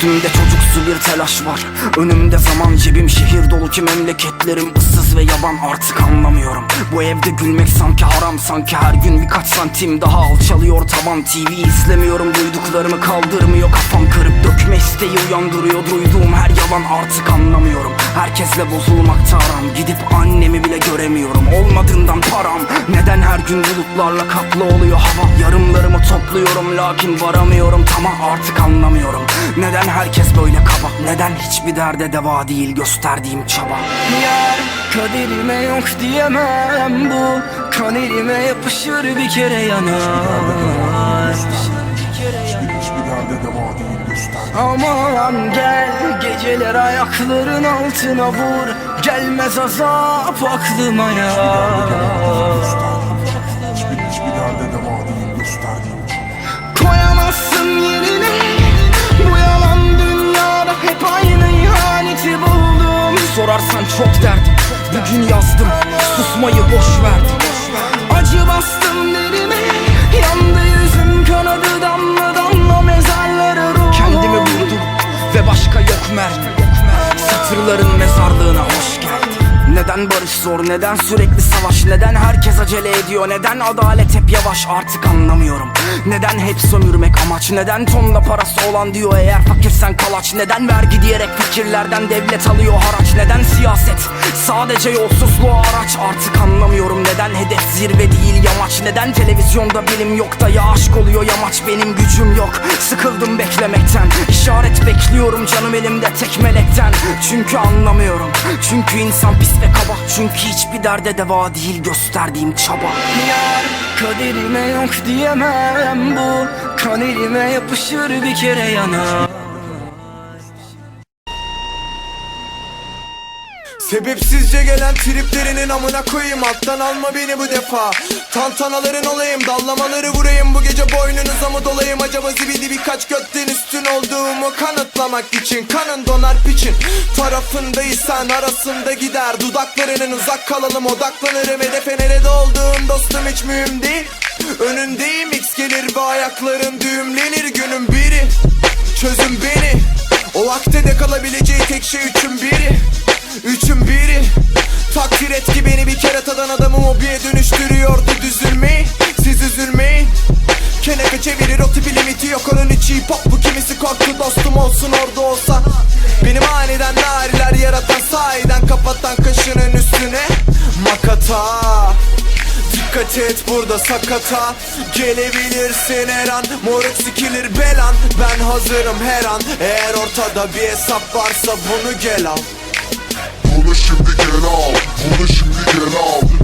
Üstümde çocuksu bir telaş var. Önümde zaman cebim şehir dolu ki memleketlerim ıssız ve yaban. Artık anlamıyorum. Bu evde gülmek sanki haram sanki her gün birkaç santim daha alçalıyor tavan. TV izlemiyorum duyduklarımı kaldırmıyor kafam. Kırıp dökme isteği uyandırıyor duyduğum her yalan. Artık anlamıyorum. Herkesle bozulmakta aram. Gidip annemi bile göremiyorum. Olmadığından param. Neden her gün bulutlarla kaplı oluyor hava Topluyorum lakin varamıyorum. Tamam artık anlamıyorum. Neden herkes böyle kaba? Neden hiçbir derde deva değil gösterdiğim çaba? Yar kaderime yok diyemem. Bu Kaderime yapışır bir kere yanar. Aman gel geceler ayakların altına vur. Gelmez azap aklıma ya Sorarsan çok derdim. Bugün yazdım susmayı boş verdim neden barış zor, neden sürekli savaş? Neden herkes acele ediyor, neden adalet hep yavaş? Artık anlamıyorum. Neden hep sömürmek amaç? Neden tonla parası olan diyor eğer fakirsen kalaç? Neden vergi diyerek fikirlerden devlet alıyor haraç? Neden siyaset sadece yolsuzluğa araç Artık anlamıyorum neden. Hedef zirve değil yamaç Neden? Televizyonda bilim yok da ya aşk oluyor yamaç Benim gücüm yok. Sıkıldım beklemekten İşaret bekliyorum canım elimde tek melekten. Çünkü anlamıyorum Çünkü insan pis ve kaba Çünkü hiçbir derde deva değil gösterdiğim çaba. Yar kaderime yok diyemem bu Kaderime yapışır bir kere yanar Sebepsizce gelen triplerinin amına koyayım. Alttan alma beni bu defa. Tantanaların olayım Dallamaları vurayım. Bu gece boynunuza mı dolayım? Acaba zibidi birkaç götten üstün olduğumu kanıtlamak için Kanın donar piçin. Tarafındaysan arasında gider. Dudaklarının uzak kalalım Odaklanırım. Hedefe nerede olduğum dostum hiç mühim değil. Önündeyim X gelir ve ayakların düğümlenir. Günün biri Çözün beni. O vakte de kalabileceği tek şey üçün biri olsun orada olsa. Benim aniden nariler yaratan sahiden kapatan kaşının üstüne. Makata Dikkat et burada sakata. Gelebilirsin her an Moruk sikilir belan. Ben hazırım her an Eğer ortada bir hesap varsa bunu gel al. Bunu şimdi gel al